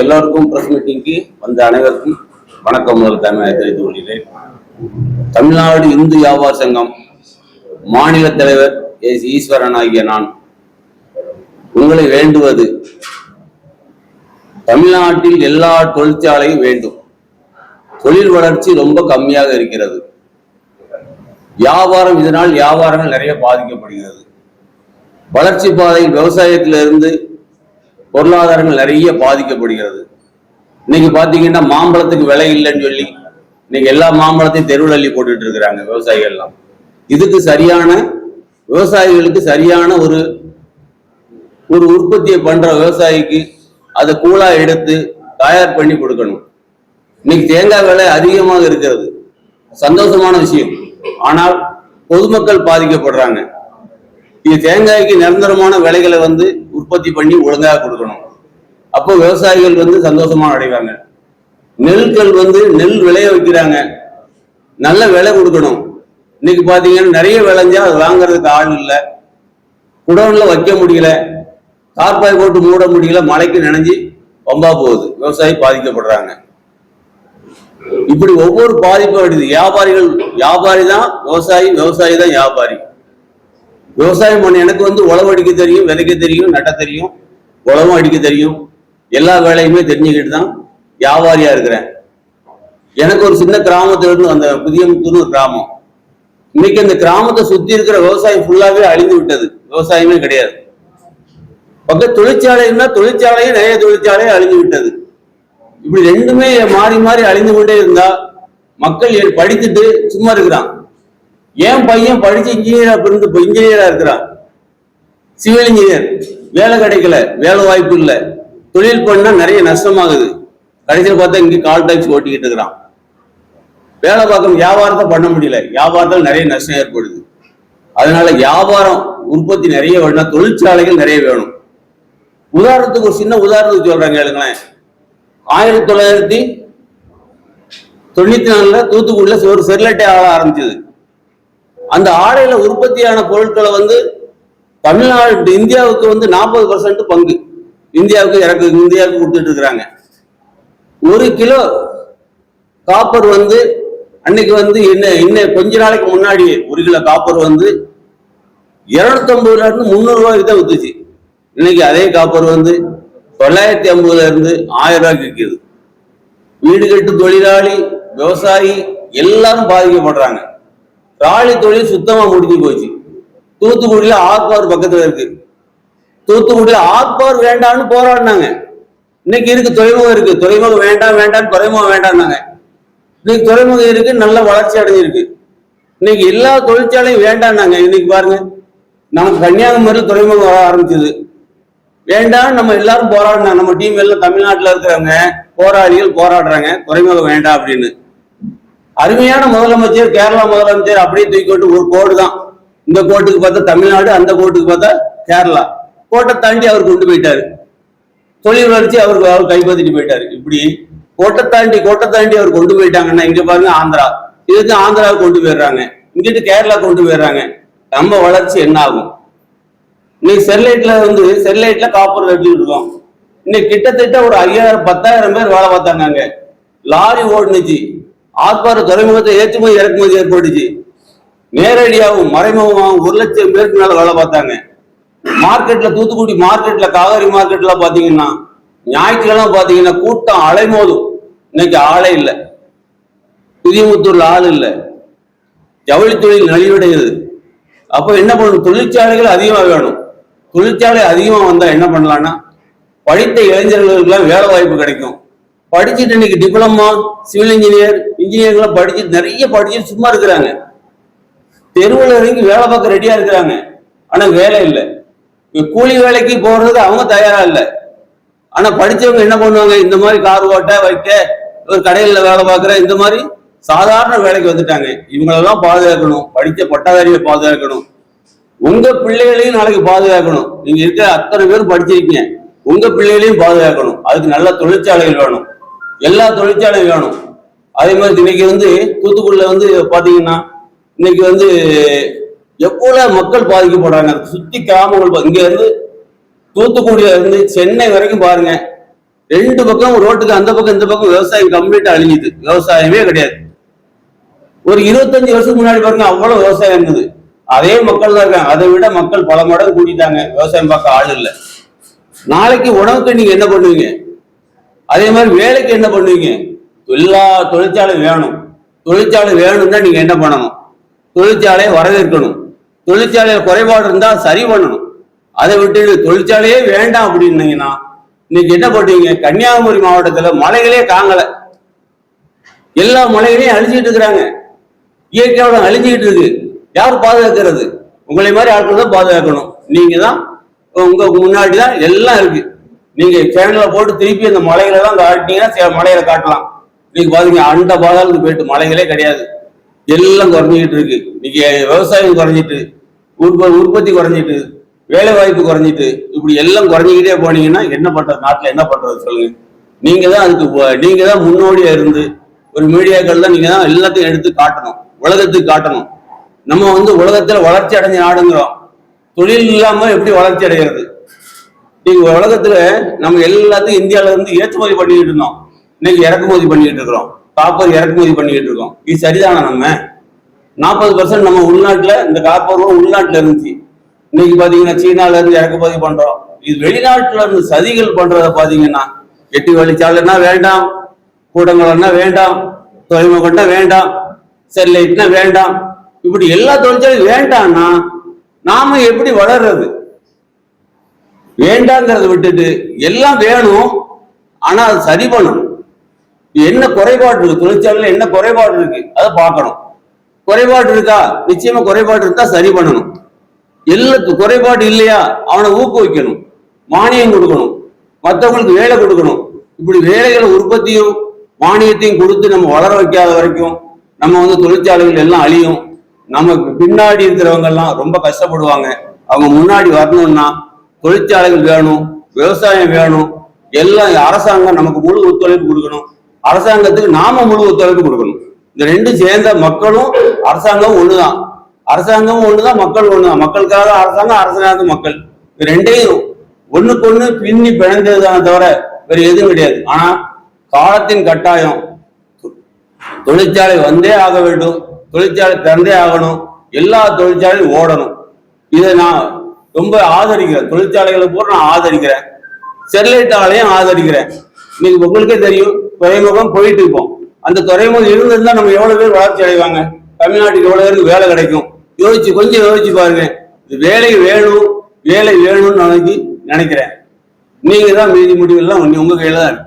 எல்லோருக்கும் பிரஸ் மீட்டிங்க்கு வந்த அனைவருக்கும் வணக்கம் முதல் தமிழை தெரிவித்துக் கொள்கிறேன். தமிழ்நாடு இந்து வியாபார சங்கம் மாநில தலைவர் எஸ் ஈஸ்வரன் ஆகிய நான் உங்களை வேண்டுவது தமிழ்நாட்டில் எல்லா தொழிற்சாலையும் வேண்டும். தொழில் வளர்ச்சி ரொம்ப கம்மியாக இருக்கிறது. வியாபாரம் இதனால் வியாபாரங்கள் நிறைய பாதிக்கப்படுகிறது. வளர்ச்சி பாதையில் விவசாயத்திலிருந்து பொருளாதாரங்கள் நிறைய பாதிக்கப்படுகிறது. இன்னைக்கு பாத்தீங்கன்னா மாம்பழத்துக்கு விலை இல்லைன்னு சொல்லி இன்னைக்கு எல்லா மாம்பழத்தையும் தெருவில் அள்ளி போட்டுட்டு இருக்கிறாங்க விவசாயிகள் எல்லாம் இதுக்கு சரியான விவசாயிகளுக்கு சரியான ஒரு ஒரு உற்பத்தியை பண்ற விவசாயிக்கு அதை கூலா எடுத்து தயார் பண்ணி கொடுக்கணும். இன்னைக்கு தேங்காய் விலை அதிகமாக இருக்கிறது. சந்தோஷமான விஷயம். ஆனால் பொதுமக்கள் பாதிக்கப்படுறாங்க. இது தேங்காய்க்கு நிரந்தரமான விலைகளை வந்து உற்பத்தி பண்ணி ஒழுங்காக கொடுக்கணும். அப்போ விவசாயிகள் வந்து சந்தோஷமா அடைவாங்க நெல்கள் வந்து நெல் விளைய வைக்கிறாங்க. நல்ல விலை கொடுக்கணும். இன்னைக்கு பாத்தீங்கன்னா நிறைய விளைஞ்சா அது வாங்குறதுக்கு ஆள் இல்லை. குடோன்ல வைக்க முடியல. தார்பாய் போட்டு மூட முடியல. மழைக்கு நினைஞ்சு வம்பா போகுது. விவசாயி பாதிக்கப்படுறாங்க. இப்படி ஒவ்வொரு பாதிப்பும் வருது. வியாபாரிகள் வியாபாரி தான் விவசாயி விவசாயி தான் வியாபாரி. விவசாயம் பண்ண எனக்கு வந்து உழவு அடிக்க தெரியும் விதைக்க தெரியும் நட்ட தெரியும் உழவும் அடிக்க தெரியும். எல்லா வேலையுமே தெரிஞ்சுக்கிட்டு தான் வியாபாரியா இருக்கிறேன். எனக்கு ஒரு சின்ன கிராமத்திலிருந்து அந்த புதியமுத்தூர்னு ஒரு கிராமம். இன்னைக்கு அந்த கிராமத்தை சுத்தி இருக்கிற விவசாயம் ஃபுல்லாவே அழிந்து விட்டது. விவசாயமே கிடையாது. பக்க தொழிற்சாலைன்னா தொழிற்சாலையும் நிறைய தொழிற்சாலையும் அழிந்து விட்டது. இப்படி ரெண்டுமே மாறி மாறி அழிந்து கொண்டே இருந்தா மக்கள் படித்துட்டு சும்மா இருக்கிறான் என் பையன் படிச்சு இன்ஜினியரா இருந்து இப்போ இன்ஜினியரா இருக்கிறான். சிவில் இன்ஜினியர் வேலை கிடைக்கல. வேலை வாய்ப்பு இல்லை. தொழில் பண்ணா நிறைய நஷ்டமாகுது. கடைசியில் பார்த்தா இங்கே கால் டாக்ஸ் ஓட்டிக்கிட்டு இருக்கிறான். வேலை பார்க்கணும். வியாபாரத்தை பண்ண முடியல. வியாபாரத்தில் நிறைய நஷ்டம் ஏற்படுது. அதனால வியாபாரம் உற்பத்தி நிறைய வேணும் தொழிற்சாலைகள் நிறைய வேணும். உதாரணத்துக்கு ஒரு சின்ன உதாரணத்துக்கு சொல்றாங்க கேளுங்களேன். ஆயிரத்தி தொள்ளாயிரத்தி தொண்ணூத்தி நாலுல தூத்துக்குடியில ஒரு செர்லட்டை ஆள ஆரம்பிச்சது. அந்த ஆடையில உற்பத்தியான பொருட்களை வந்து தமிழ்நாடு இந்தியாவுக்கு வந்து நாற்பது பர்சன்ட் பங்கு. இந்தியாவுக்கு இறக்கு இந்தியாவுக்கு கொடுத்துட்டு இருக்கிறாங்க. ஒரு கிலோ காப்பர் வந்து அன்னைக்கு வந்து என்ன இன்னும் கொஞ்ச நாளைக்கு முன்னாடி ஒரு கிலோ காப்பர் வந்து இருநூத்தம்பதுல இருந்து முந்நூறு ரூபாய்க்கு தான் வித்துச்சு. இன்னைக்கு அதே காப்பர் வந்து தொள்ளாயிரத்தி ஐம்பதுல இருந்து ஆயிரம் ரூபாய்க்கு விற்கிது. வீடு கட்டு தொழிலாளி விவசாயி எல்லாரும் பாதிக்கப்படுறாங்க. ராலி தொழில் சுத்தமா முடிஞ்சு போச்சு. தூத்துக்குடியில ஆத்மார் பக்கத்துல இருக்கு. தூத்துக்குடியில ஆத்மார் வேண்டாம்னு போராடினாங்க. இன்னைக்கு இருக்கு துறைமுகம் இருக்கு. துறைமுகம் வேண்டாம் வேண்டாம் துறைமுகம் வேண்டாம்னாங்க. இன்னைக்கு துறைமுகம் இருக்கு நல்ல வளர்ச்சி அடைஞ்சிருக்கு. இன்னைக்கு எல்லா தொழிற்சாலையும் வேண்டாம்னாங்க. இன்னைக்கு பாருங்க நமக்கு கன்னியாகுமரியில் துறைமுகம் வர ஆரம்பிச்சது. வேண்டாம் நம்ம எல்லாரும் போராடினாங்க. நம்ம டீம் எல்லாம் தமிழ்நாட்டுல இருக்கிறவங்க போராளிகள் போராடுறாங்க. துறைமுகம் வேண்டாம் அப்படின்னு. அருமையான முதலமைச்சர் கேரளா முதலமைச்சர் அப்படியே தூக்கிட்டு ஒரு கோடு தான். இந்த கோட்டுக்கு பார்த்தா தமிழ்நாடு அந்த கோட்டுக்கு பார்த்தா கேரளா. கோட்டை தாண்டி அவர் கொண்டு போயிட்டாரு. தொழில் வளர்ச்சி அவருக்கு அவர் கைப்பற்றிட்டு போயிட்டாரு. இப்படி கோட்டை தாண்டி கோட்டை தாண்டி அவர் கொண்டு போயிட்டாங்கன்னா இங்க பாருங்க ஆந்திரா. இதுக்கு ஆந்திராவுக்கு கொண்டு போயிடுறாங்க. இங்கிட்டு கேரளா கொண்டு போயிடுறாங்க. நம்ம வளர்ச்சி என்ன ஆகும்? இன்னைக்கு ஸ்டெர்லைட்ல வந்து ஸ்டெர்லைட்ல காப்பர் வெட்டிட்டு இருக்கோம் இன்னைக்கு கிட்டத்தட்ட ஒரு ஐயாயிரம் பத்தாயிரம் பேர் வேலை பார்த்தாங்க லாரி ஓடுனுச்சு. ஆத்மார துறைமுகத்தை ஏற்றுமதி இறக்குமதி ஏற்பட்டுச்சு. நேரடியாகவும் மறைமுகமாகவும் ஒரு லட்சம் பேருக்கு மேல வேலை பார்த்தாங்க. மார்க்கெட்ல தூத்துக்குடி மார்க்கெட்ல காவேரி மார்க்கெட்ல பாத்தீங்கன்னா ஞாயிற்றுக்கிழமை பாத்தீங்கன்னா கூட்டம் அலைமோதும். இன்னைக்கு ஆளே இல்லை. புதியமுத்தூர்ல ஆள் இல்லை. ஜவுளி தொழில் நலிவடையுது. அப்போ என்ன பண்ணணும்? தொழிற்சாலைகள் அதிகமா வேணும். தொழிற்சாலை அதிகமா வந்தா என்ன பண்ணலாம்னா படித்த இளைஞர்களுக்கெல்லாம் வேலை வாய்ப்பு கிடைக்கும். படிச்சுட்டு இன்னைக்கு டிப்ளமா சிவில் இன்ஜினியர் இன்ஜினியர்லாம் படிச்சு நிறைய படிச்சு சும்மா இருக்கிறாங்க. தெருவில் இறங்கி வேலை பார்க்க ரெடியா இருக்கிறாங்க. ஆனா வேலை இல்லை. கூலி வேலைக்கு போறதுக்கு அவங்க தயாரா இல்லை. ஆனா படிச்சவங்க என்ன பண்ணுவாங்க? இந்த மாதிரி கார் ஓட்ட வைக்க ஒரு கடையில வேலை பார்க்குற இந்த மாதிரி சாதாரண வேலைக்கு வந்துட்டாங்க. இவங்களெல்லாம் பாதுகாக்கணும். படித்த பட்டதாரியை பாதுகாக்கணும். உங்க பிள்ளைகளையும் நாளைக்கு பாதுகாக்கணும். நீங்க இருக்கிற அத்தனை பேரும் படிச்சிருக்கீங்க. உங்க பிள்ளைகளையும் பாதுகாக்கணும். அதுக்கு நல்ல தொழிற்சாலைகள் வேணும். எல்லா தொழிற்சாலையும் வேணும். அதே மாதிரி இன்னைக்கு வந்து தூத்துக்குடியில் வந்து பார்த்தீங்கன்னா இன்னைக்கு வந்து எவ்வளோ மக்கள் பாதிக்கப்படுறாங்க. சுற்றி கிராமங்கள் இங்கேருந்து இங்க இருந்து தூத்துக்குடியில இருந்து சென்னை வரைக்கும் பாருங்க. ரெண்டு பக்கம் ரோட்டுக்கு அந்த பக்கம் இந்த பக்கம் விவசாயம் கம்ப்ளீட்டா அழிஞ்சுது. விவசாயமே கிடையாது. ஒரு இருபத்தஞ்சு வருஷத்துக்கு முன்னாடி பாருங்க அவ்வளவு விவசாயம் இருந்தது. அதே மக்கள் தான் இருக்காங்க. அதை விட மக்கள் பல மடங்கு கூட்டிட்டாங்க. விவசாயம் பார்க்க ஆள் இல்லை. நாளைக்கு உணவுக்கு நீங்க என்ன பண்ணுவீங்க? அதே மாதிரி வேலைக்கு என்ன பண்ணுவீங்க? எல்லா தொழிற்சாலை வேணும். தொழிற்சாலை வேணும்னா நீங்க என்ன பண்ணணும்? தொழிற்சாலையை வரவேற்கணும். தொழிற்சாலையில குறைபாடு இருந்தா சரி பண்ணணும். அதை விட்டு தொழிற்சாலையே வேண்டாம் அப்படின்னீங்கன்னா இன்னைக்கு என்ன பண்ணுவீங்க? கன்னியாகுமரி மாவட்டத்துல மலைகளே காங்கல எல்லா மலைகளையும் அழிச்சிட்டு இருக்கிறாங்க. இயற்கையோட அழிஞ்சுக்கிட்டு இருக்கு. யார் பாதுகாக்கிறது? உங்களை மாதிரி ஆட்கள் தான் பாதுகாக்கணும். நீங்க தான் உங்க முன்னாடி தான் எல்லாம் இருக்கு. நீங்க சேனல போட்டு திருப்பி அந்த மலைகளை தான் காட்டினீங்கன்னா சில மலைகளை காட்டலாம். நீங்க பாத்தீங்க அண்ட பாதாளத்துக்கு போயிட்டு மலைகளே கிடையாது. எல்லாம் குறைஞ்சிக்கிட்டு இருக்கு. இன்னைக்கு விவசாயம் குறைஞ்சிட்டு உற்ப உற்பத்தி குறைஞ்சிட்டு வேலை வாய்ப்பு குறைஞ்சிட்டு இப்படி எல்லாம் குறைஞ்சிக்கிட்டே போனீங்கன்னா என்ன பண்றது? நாட்டுல என்ன பண்றது சொல்லுங்க. நீங்க தான் அதுக்கு நீங்க தான் முன்னோடியா இருந்து ஒரு மீடியாக்கள் தான் நீங்க தான் எல்லாத்தையும் எடுத்து காட்டணும். உலகத்துக்கு காட்டணும். நம்ம வந்து உலகத்துல வளர்ச்சி அடைஞ்ச நாடுங்கிறோம். தொழில் இல்லாம எப்படி வளர்ச்சி அடைகிறது? நீங்க உலகத்துல நம்ம எல்லாத்தையும் இந்தியால இருந்து ஏற்றுமதி பண்ணிக்கிட்டு இருந்தோம். இன்னைக்கு இறக்குமதி பண்ணிக்கிட்டு இருக்கிறோம். காப்பர் இறக்குமதி பண்ணிக்கிட்டு இருக்கோம். இது சரிதானா நம்ம? நாற்பது பர்சன்ட் நம்ம உள்நாட்டுல இந்த காப்பர் உள்நாட்டுல இருந்துச்சு. இன்னைக்கு பாத்தீங்கன்னா சீனால இருந்து இறக்குமதி பண்றோம். இது வெளிநாட்டுல இருந்து சதிகள் பண்றத பாத்தீங்கன்னா எட்டு வழிச்சாலைன்னா வேண்டாம் கூடங்கள்னா வேண்டாம் துறைமுகம்னா வேண்டாம் செல்லைட்னா வேண்டாம். இப்படி எல்லா தொழிற்சாலையும் வேண்டாம்னா நாம எப்படி வளர்றது? வேண்டாங்கிறத விட்டுட்டு எல்லாம் வேணும் ஆனா அது சரி பண்ணணும். என்ன குறைபாடு இருக்கு? தொழிற்சாலையில என்ன குறைபாடு இருக்கு? அதை பார்க்கணும். குறைபாடு இருக்கா? நிச்சயமா குறைபாடு இருந்தா சரி பண்ணணும். எல்லாத்து குறைபாடு இல்லையா? அவனை ஊக்குவிக்கணும். மானியம் கொடுக்கணும். மற்றவங்களுக்கு வேலை கொடுக்கணும். இப்படி வேலைகளை உற்பத்தியும் மானியத்தையும் கொடுத்து நம்ம வளர வைக்காத வரைக்கும் நம்ம வந்து தொழிற்சாலைகள் எல்லாம் அழியும். நமக்கு பின்னாடி இருக்கிறவங்க எல்லாம் ரொம்ப கஷ்டப்படுவாங்க. அவங்க முன்னாடி வரணும்னா தொழிற்சாலைகள் வேணும் விவசாயம் வேணும் எல்லாம் அரசாங்கம் நமக்கு முழு ஒத்துழைப்பு கொடுக்கணும். அரசாங்கத்துக்கு நாம முழு ஒத்துழைப்பு கொடுக்கணும். இந்த ரெண்டும் சேர்ந்த மக்களும் அரசாங்கமும் ஒண்ணுதான். அரசாங்கமும் ஒண்ணுதான் மக்கள் ஒண்ணுதான். மக்களுக்காக அரசாங்கம் அரசாங்க மக்கள். இது ரெண்டையும் ஒண்ணுக்கு ஒண்ணு பின்னி பிணைந்ததுதானே தவிர வேற எதுவும் கிடையாது. ஆனா காலத்தின் கட்டாயம் தொழிற்சாலை வந்தே ஆக வேண்டும். தொழிற்சாலை திறந்தே ஆகணும். எல்லா தொழிற்சாலையும் ஓடணும். இதை நான் ரொம்ப ஆதரிக்கிறேன் தொழிற்சாலைகளை பூரா நான் ஆதரிக்கிறேன். ஸ்டெர்லைட் ஆலையும் ஆதரிக்கிறேன். இன்னைக்கு உங்களுக்கே தெரியும் துறைமுகம் போயிட்டு இருப்போம் அந்த துறைமுகம் இருந்திருந்தா நம்ம எவ்வளவு பேர் வளர்ச்சி அடைவாங்க? தமிழ்நாட்டுக்கு எவ்வளவு பேருக்கு வேலை கிடைக்கும்? யோசிச்சு கொஞ்சம் யோசிச்சு பாருங்க. இது வேலை வேணும் வேலை வேணும்னு நினைக்கி நினைக்கிறேன். நீங்க தான் மீதி முடிவெல்லாம் உங்க கையில தான் இருக்கு.